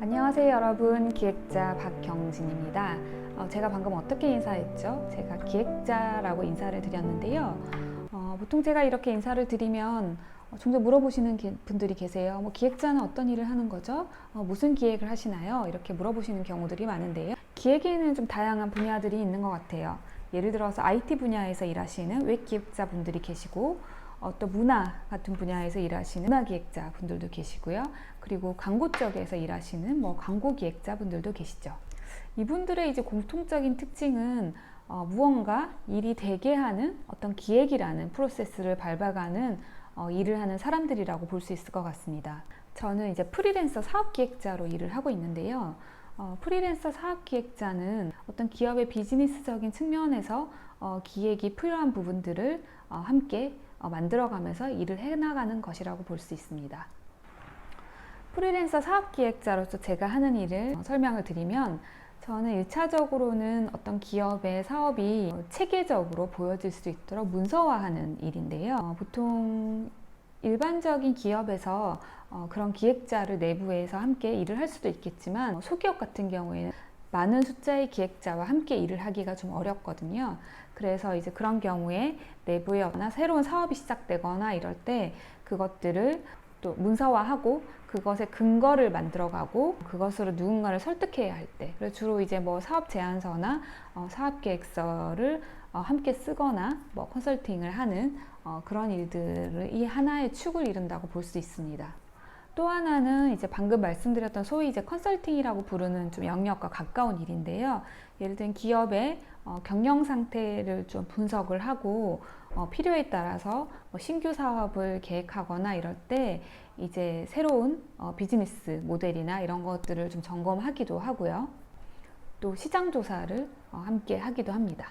안녕하세요 여러분 기획자 박경진입니다 어, 제가 방금 어떻게 인사했죠? 제가 기획자라고 인사를 드렸는데요 어, 보통 제가 이렇게 인사를 드리면 어, 종종 물어보시는 게- 분들이 계세요 뭐 기획자는 어떤 일을 하는 거죠? 어, 무슨 기획을 하시나요? 이렇게 물어보시는 경우들이 많은데요 기획에는 좀 다양한 분야들이 있는 것 같아요 예를 들어서 IT 분야에서 일하시는 웹 기획자 분들이 계시고 어, 또 문화 같은 분야에서 일하시는 문화 기획자 분들도 계시고요. 그리고 광고 쪽에서 일하시는 뭐 광고 기획자 분들도 계시죠. 이분들의 이제 공통적인 특징은 어, 무언가 일이 되게 하는 어떤 기획이라는 프로세스를 밟아가는 어, 일을 하는 사람들이라고 볼 수 있을 것 같습니다. 저는 이제 프리랜서 사업 기획자로 일을 하고 있는데요. 어, 프리랜서 사업 기획자는 어떤 기업의 비즈니스적인 측면에서 어, 기획이 필요한 부분들을 어, 함께 어, 만들어가면서 일을 해나가는 것이라고 볼 수 있습니다. 프리랜서 사업 기획자로서 제가 하는 일을 어, 설명을 드리면 저는 1차적으로는 어떤 기업의 사업이 어, 체계적으로 보여질 수 있도록 문서화하는 일인데요. 어, 보통 일반적인 기업에서 어, 그런 기획자를 내부에서 함께 일을 할 수도 있겠지만 어, 소기업 같은 경우에는 많은 숫자의 기획자와 함께 일을 하기가 좀 어렵거든요. 그래서 이제 그런 경우에 내부에 어나 새로운 사업이 시작되거나 이럴 때 그것들을 또 문서화하고 그것의 근거를 만들어가고 그것으로 누군가를 설득해야 할 때, 주로 이제 뭐 사업 제안서나 어, 사업 계획서를 어, 함께 쓰거나 뭐 컨설팅을 하는 어, 그런 일들을 이 하나의 축을 이룬다고 볼 수 있습니다. 또 하나는 이제 방금 말씀드렸던 소위 이제 컨설팅이라고 부르는 좀 영역과 가까운 일인데요. 예를 들면 기업의 어, 경영 상태를 좀 분석을 하고 어, 필요에 따라서 뭐 신규 사업을 계획하거나 이럴 때 이제 새로운 어, 비즈니스 모델이나 이런 것들을 좀 점검하기도 하고요. 또 시장 조사를 어, 함께 하기도 합니다.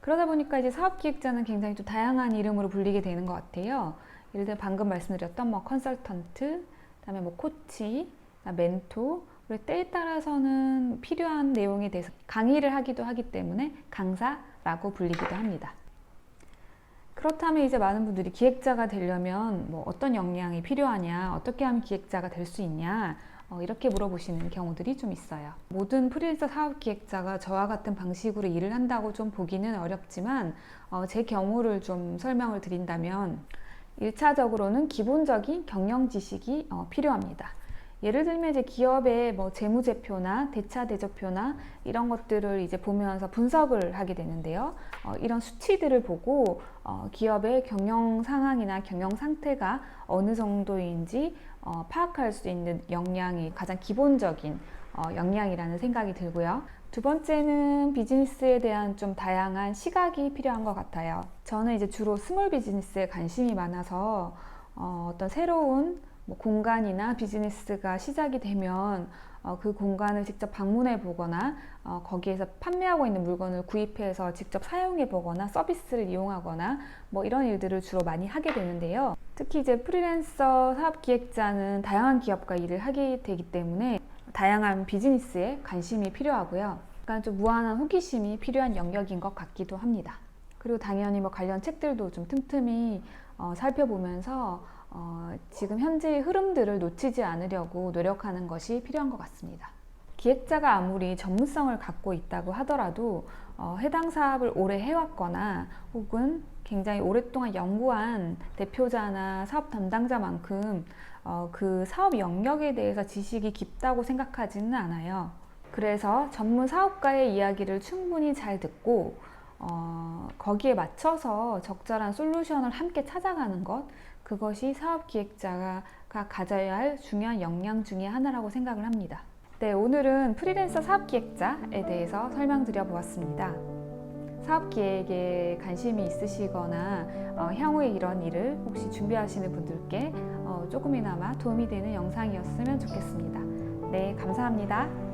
그러다 보니까 이제 사업 기획자는 굉장히 좀 다양한 이름으로 불리게 되는 것 같아요. 예를 들어 방금 말씀드렸던 뭐 컨설턴트, 그다음에 뭐 코치, 멘토, 그리고 때에 따라서는 필요한 내용에 대해서 강의를 하기도 하기 때문에 강사라고 불리기도 합니다. 그렇다면 이제 많은 분들이 기획자가 되려면 뭐 어떤 역량이 필요하냐, 어떻게 하면 기획자가 될 수 있냐, 어, 이렇게 물어보시는 경우들이 좀 있어요. 모든 프리랜서 사업 기획자가 저와 같은 방식으로 일을 한다고 좀 보기는 어렵지만, 어, 제 경우를 좀 설명을 드린다면, 1차적으로는 기본적인 경영 지식이 어, 필요합니다. 예를 들면 이제 기업의 뭐 재무제표나 대차대조표나 이런 것들을 이제 보면서 분석을 하게 되는데요. 어, 이런 수치들을 보고 어, 기업의 경영 상황이나 경영 상태가 어느 정도인지 어, 파악할 수 있는 역량이 가장 기본적인 어, 역량이라는 생각이 들고요. 두 번째는 비즈니스에 대한 좀 다양한 시각이 필요한 것 같아요. 저는 이제 주로 스몰 비즈니스에 관심이 많아서 어, 어떤 새로운 뭐 공간이나 비즈니스가 시작이 되면 어, 그 공간을 직접 방문해 보거나 어, 거기에서 판매하고 있는 물건을 구입해서 직접 사용해 보거나 서비스를 이용하거나 뭐 이런 일들을 주로 많이 하게 되는데요. 특히 이제 프리랜서 사업 기획자는 다양한 기업과 일을 하게 되기 때문에 다양한 비즈니스에 관심이 필요하고요. 약간 좀 무한한 호기심이 필요한 영역인 것 같기도 합니다. 그리고 당연히 뭐 관련 책들도 좀 틈틈이 어, 살펴보면서 어, 지금 현재의 흐름들을 놓치지 않으려고 노력하는 것이 필요한 것 같습니다. 기획자가 아무리 전문성을 갖고 있다고 하더라도 어, 해당 사업을 오래 해왔거나 혹은 굉장히 오랫동안 연구한 대표자나 사업 담당자만큼 어, 그 사업 영역에 대해서 지식이 깊다고 생각하지는 않아요. 그래서 전문 사업가의 이야기를 충분히 잘 듣고 어, 거기에 맞춰서 적절한 솔루션을 함께 찾아가는 것 그것이 사업 기획자가 가져야 할 중요한 역량 중의 하나라고 생각을 합니다. 네, 오늘은 프리랜서 사업 기획자에 대해서 설명드려 보았습니다. 사업 기획에 관심이 있으시거나 어, 향후에 이런 일을 혹시 준비하시는 분들께 어, 조금이나마 도움이 되는 영상이었으면 좋겠습니다. 네, 감사합니다.